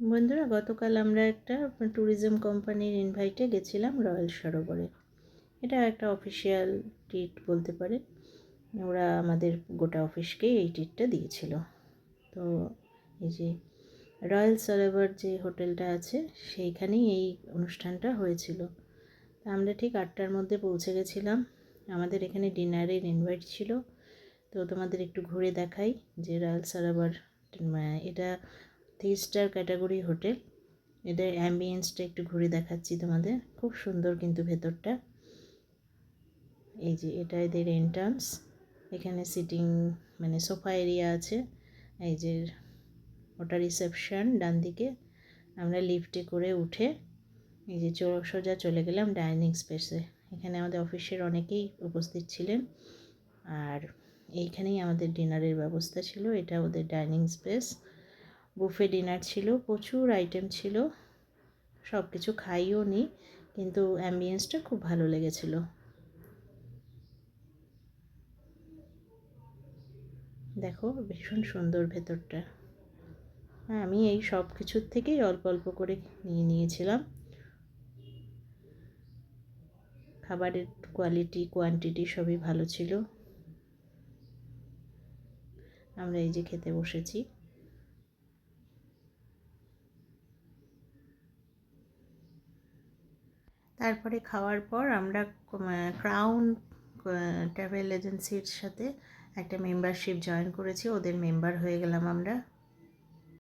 বন্ধুরা, গতকাল আমরা একটা ট্যুরিজম কোম্পানির ইনভাইটে গেছিলাম রয়্যাল সরোবরে এটা একটা অফিসিয়াল ট্রিট বলতে পারে। ওরা আমাদের গোটা অফিসকেই এই ট্রিটটা দিয়েছিল। তো এই যে রয়্যাল সরোবর যে হোটেলটা আছে, সেইখানেই এই অনুষ্ঠানটা হয়েছিল। আমরা ঠিক আটটার মধ্যে পৌঁছে গেছিলাম। আমাদের এখানে ডিনারের ইনভাইট ছিল। তো তোমাদের একটু ঘুরে দেখাই যে রয়্যাল সরোবর এটা থ্রি স্টার ক্যাটাগরি হোটেল। এদের অ্যাম্বিয়েন্সটা একটু ঘুরে দেখাচ্ছি তোমাদের। খুব সুন্দর কিন্তু ভেতরটা। এই যে এটা এদের এন্ট্রান্স এখানে সিটিং মানে সোফা এরিয়া আছে। এই যে ওটা রিসেপশন ডান দিকে। আমরা লিফটে করে উঠে এই যে সোজা চলে গেলাম ডাইনিং স্পেসে এখানে আমাদের অফিসের অনেকেই উপস্থিত ছিলেন। আর এইখানেই আমাদের ডিনারের ব্যবস্থা ছিল। এটা ওদের ডাইনিং স্পেস বুফে ডিনার ছিল, প্রচুর আইটেম ছিল সব কিছু খাইও নি, কিন্তু অ্যাম্বিয়েন্সটা খুব ভালো লেগেছিল। দেখো, ভীষণ সুন্দর ভেতরটা। হ্যাঁ আমি এই সব কিছুর থেকেই অল্প অল্প করে নিয়ে নিয়েছিলাম। খাবারের কোয়ালিটি কোয়ান্টিটি সবই ভালো ছিল। আমরা এই যে খেতে বসেছি। তারপরে খাওয়ার পর আমরা ক্রাউন ট্রাভেল এজেন্সির সাথে একটা মেম্বারশিপ জয়েন করেছি। ওদের মেম্বার হয়ে গেলাম আমরা।